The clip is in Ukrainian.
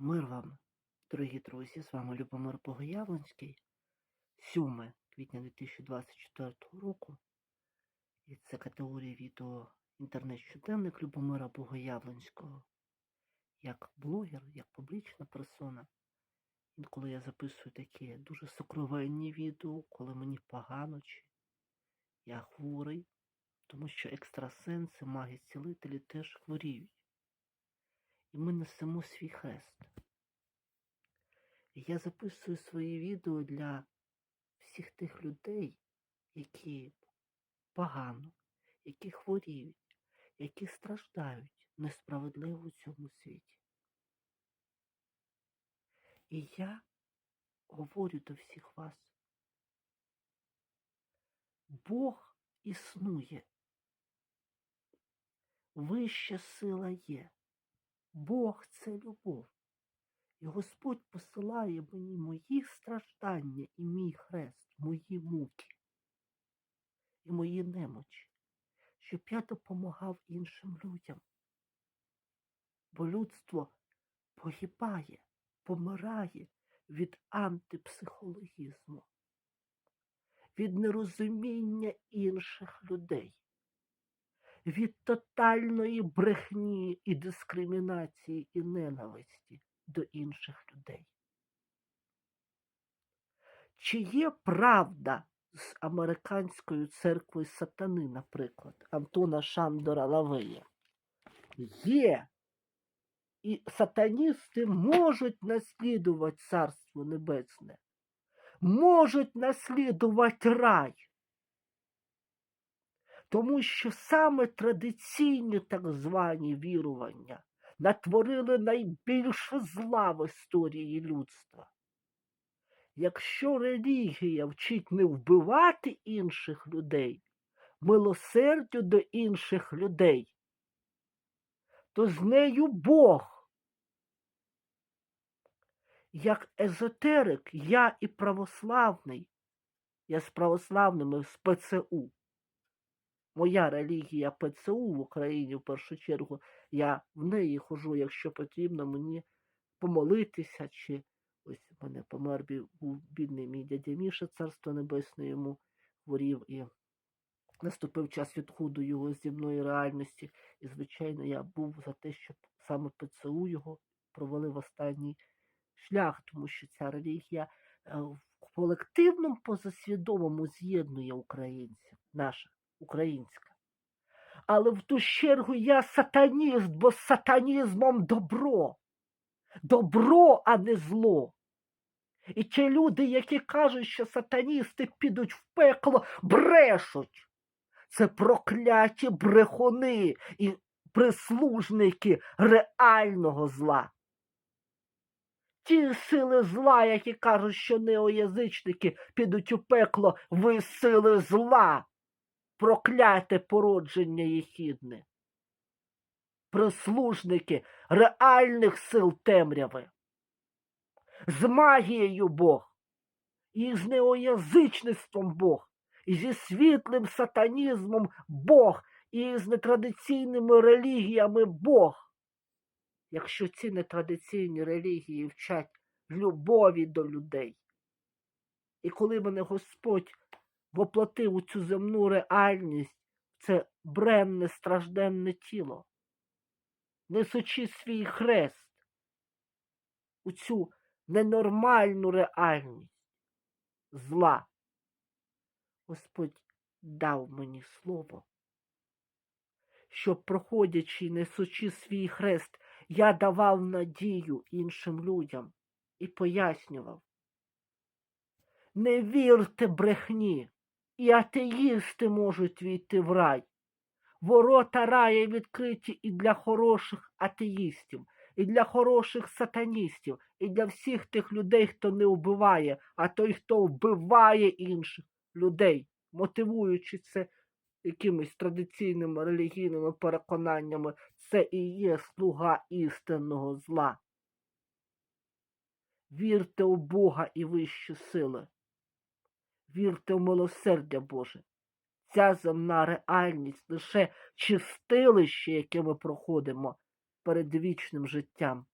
Мир вам, дорогі друзі, з вами Любомир Богоявленський, 7 квітня 2024 року. І це категорія відео інтернет-щоденник Любомира Богоявленського. Як блогер, як публічна персона. Інколи я записую такі дуже сокровенні відео, коли мені погано чи я хворий, тому що екстрасенси, маги, цілителі теж хворіють. І ми несемо свій хрест. Я записую свої відео для всіх тих людей, які погано, які хворіють, які страждають несправедливо у цьому світі. І я говорю до всіх вас. Бог існує. Вища сила є. Бог це любов. І Господь посилає мені мої страждання і мій хрест, мої муки і мої немочі, щоб я допомагав іншим людям. Бо людство погибає, помирає від антипсихологізму, від нерозуміння інших людей, від тотальної брехні і дискримінації і ненависті до інших людей. Чи є правда з американською церквою сатани, наприклад, Антона Шандора Лавея? Є. І сатаністи можуть наслідувати Царство Небесне, можуть наслідувати рай. Тому що саме традиційні так звані вірування натворили найбільше зла в історії людства. Якщо релігія вчить не вбивати інших людей, милосердю до інших людей, то з нею Бог. Як езотерик, я і православний, я з православними з ПЦУ. Моя релігія ПЦУ в Україні в першу чергу, я в неї хожу, якщо потрібно мені помолитися, чи ось в мене помер був бідний мій дядя Міша, царство небесне йому хворів, і наступив час відходу його з земної реальності. І, звичайно, я був за те, щоб саме ПЦУ його провели в останній шлях, тому що ця релігія е, в колективному позасвідомому з'єднує українців, наша українська. Але в ту чергу я сатаніст, бо сатанізмом добро. Добро, а не зло. І ті люди, які кажуть, що сатаністи підуть в пекло, брешуть. Це прокляті брехуни і прислужники реального зла. Ті сили зла, які кажуть, що неоязичники підуть у пекло, ви сили зла, прокляте породження єхідне. Прислужники реальних сил темряви. З магією Бог, і з неоязичництвом Бог, і зі світлим сатанізмом Бог, і з нетрадиційними релігіями Бог. Якщо ці нетрадиційні релігії вчать любові до людей. І коли мене Господь воплотив у цю земну реальність, це бренне стражденне тіло, несучи свій хрест у цю ненормальну реальність зла. Господь дав мені слово, щоб, проходячи і несучи свій хрест, я давав надію іншим людям і пояснював. Не вірте брехні, і атеїсти можуть війти в рай. Ворота рая відкриті і для хороших атеїстів, і для хороших сатаністів, і для всіх тих людей, хто не вбиває, а той, хто вбиває інших людей, мотивуючи це якимись традиційними релігійними переконаннями, це і є слуга істинного зла. Вірте у Бога і вищі сили. Вірте в милосердя Боже. Ця земна реальність лише чистилище, яке ми проходимо перед вічним життям.